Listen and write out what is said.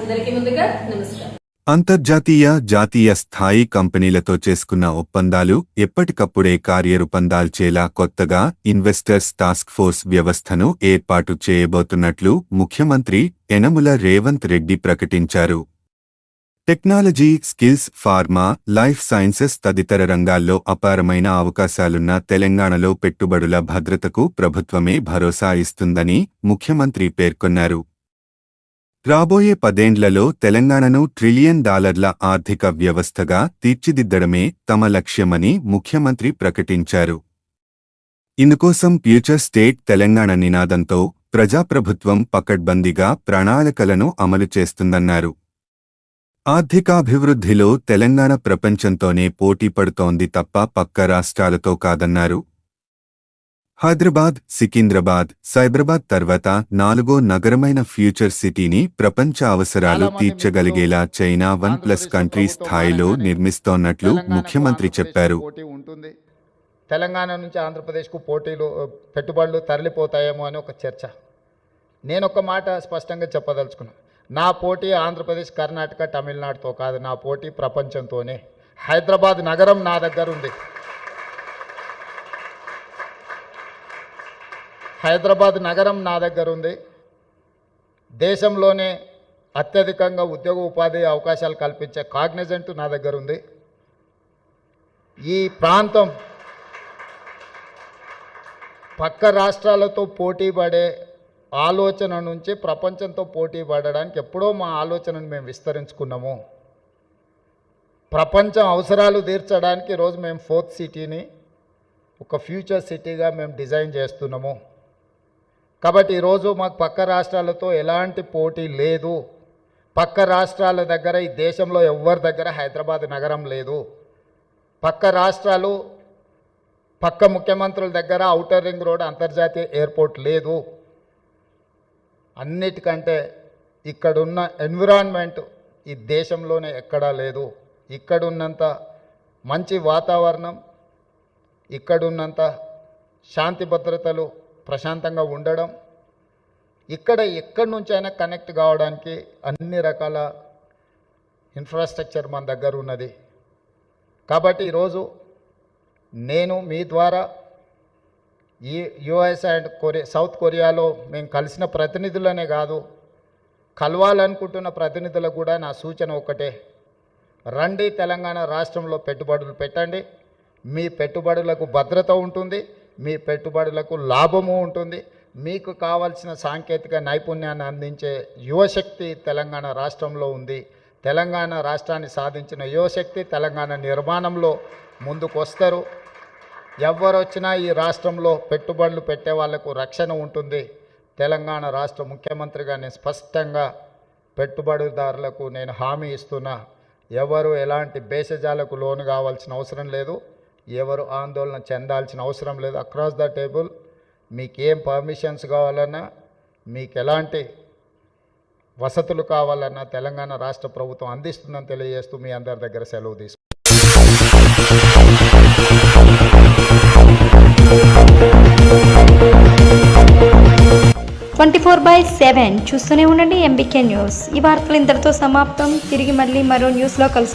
అందరికీ ముందుగా నమస్కారం. అంతర్జాతీయ జాతీయ స్థాయి కంపెనీలతో చేసుకున్న ఒప్పందాలు ఎప్పటికప్పుడే కార్యరూపందాల్చేలా కొత్తగా ఇన్వెస్టర్స్ టాస్క్ ఫోర్స్ వ్యవస్థను ఏర్పాటు చేయబోతున్నట్లు ముఖ్యమంత్రి యనముల రేవంత్ రెడ్డి ప్రకటించారు. Technology skills pharma life sciences తదితర రంగాల్లో అపారమైన అవకాశాలున్న తెలంగాణలో పెట్టుబడుల భద్రతకు ప్రభుత్వమే భరోసా ఇస్తుందని ముఖ్యమంత్రి పేర్కొన్నారు. రాబోయే పదేండ్లలో తెలంగాణను ట్రిలియన్ డాలర్ల ఆర్థిక వ్యవస్థగా తీర్చిదిద్దడమే తమ లక్ష్యమని ముఖ్యమంత్రి ప్రకటించారు. ఇందుకోసం ఫ్యూచర్ స్టేట్ తెలంగాణ నినాదంతో ప్రజాప్రభుత్వం పకడ్బందీగా ప్రణాళికలను అమలు చేస్తుందన్నారు. ఆర్థికాభివృద్ధిలో తెలంగాణ ప్రపంచంతోనే పోటీ పడుతోంది తప్ప పక్క రాష్ట్రాలతో కాదన్నారు హైదరాబాద్ సికింద్రాబాద్ సైబరాబాద్ తర్వాత నాలుగో నగరమైన ఫ్యూచర్ సిటీని ప్రపంచ అవసరాలు తీర్చగలిగేలా చైనా వన్ ప్లస్ కంట్రీ స్థాయిలో నిర్మిస్తోన్నట్లు ముఖ్యమంత్రి చెప్పారు. తెలంగాణ నుంచి ఆంధ్రప్రదేశ్కు పోటీలు పెట్టుబడులు తరలిపోతాయేమో అని ఒక చర్చ. నేను ఒక మాట స్పష్టంగా చెప్పదలుచుకున్నా. నా పోటీ ఆంధ్రప్రదేశ్ కర్ణాటక తమిళనాడుతో కాదు నా పోటీ ప్రపంచంతోనే. హైదరాబాద్ నగరం నా దగ్గర ఉంది హైదరాబాద్ నగరం నా దగ్గర ఉంది. దేశంలోనే అత్యధికంగా ఉద్యోగ ఉపాధి అవకాశాలు కల్పించే కాగ్నిజెంట్ నా దగ్గర ఉంది. ఈ ప్రాంతం పక్క రాష్ట్రాలతో పోటీ పడే ఆలోచన నుంచి ప్రపంచంతో పోటీ పడడానికి ఎప్పుడో మా ఆలోచనను మేము విస్తరించుకున్నాము. ప్రపంచం అవసరాలు తీర్చడానికి ఈరోజు మేము ఫోర్త్ సిటీని ఒక ఫ్యూచర్ సిటీగా మేము డిజైన్ చేస్తున్నాము. కాబట్టి ఈరోజు మాకు పక్క రాష్ట్రాలతో ఎలాంటి పోటీ లేదు. పక్క రాష్ట్రాల దగ్గర ఈ దేశంలో ఎవరి దగ్గర హైదరాబాద్ నగరం లేదు. పక్క రాష్ట్రాలు పక్క ముఖ్యమంత్రుల దగ్గర ఔటర్ రింగ్ రోడ్ అంతర్జాతీయ ఎయిర్పోర్ట్ లేదు. అన్నిటికంటే ఇక్కడున్న ఎన్విరాన్మెంట్ ఈ దేశంలోనే ఎక్కడా లేదు. ఇక్కడున్నంత మంచి వాతావరణం ఇక్కడున్నంత శాంతి భద్రతలు ప్రశాంతంగా ఉండడం ఇక్కడ ఎక్కడి నుంచైనా కనెక్ట్ కావడానికి అన్ని రకాల ఇన్ఫ్రాస్ట్రక్చర్ మన దగ్గర ఉన్నది. కాబట్టి ఈరోజు నేను మీ ద్వారా ఈ యుఎస్ అండ్ కొరియా సౌత్ కొరియాలో మేము కలిసిన ప్రతినిధులనే కాదు కలవాలనుకుంటున్న ప్రతినిధులకు కూడా నా సూచన ఒకటే. రండి తెలంగాణ రాష్ట్రంలో పెట్టుబడులు పెట్టండి. మీ పెట్టుబడులకు భద్రత ఉంటుంది. మీ పెట్టుబడులకు లాభము ఉంటుంది. మీకు కావాల్సిన సాంకేతిక నైపుణ్యాన్ని అందించే యువశక్తి తెలంగాణ రాష్ట్రంలో ఉంది. తెలంగాణ రాష్ట్రాన్ని సాధించిన యువశక్తి తెలంగాణ నిర్మాణంలో ముందుకు వస్తారు ఎవరొచ్చినా ఈ రాష్ట్రంలో పెట్టుబడులు పెట్టే వాళ్ళకు రక్షణ ఉంటుంది. తెలంగాణ రాష్ట్ర ముఖ్యమంత్రిగా నేను స్పష్టంగా పెట్టుబడిదారులకు నేను హామీ ఇస్తున్నా. ఎవరు ఎలాంటి బేసజాలకు లోను కావాల్సిన అవసరం లేదు. ఎవరు ఆందోళన చెందాల్సిన అవసరం లేదు. అక్రాస్ ద టేబుల్ మీకు ఏం పర్మిషన్స్ కావాలన్నా మీకు ఎలాంటి వసతులు కావాలన్నా తెలంగాణ రాష్ట్ర ప్రభుత్వం అందిస్తుందని తెలియజేస్తూ మీ అందరి దగ్గర సెలవు తీసుకుంటాను ట్వంటీ ఫోర్ బై సెవెన్ చూస్తూనే ఉండండి ఎంబీకే న్యూస్ ఈ వార్తలు ఇంతటితో సమాప్తం. తిరిగి మళ్ళీ మరో న్యూస్లో కలుసు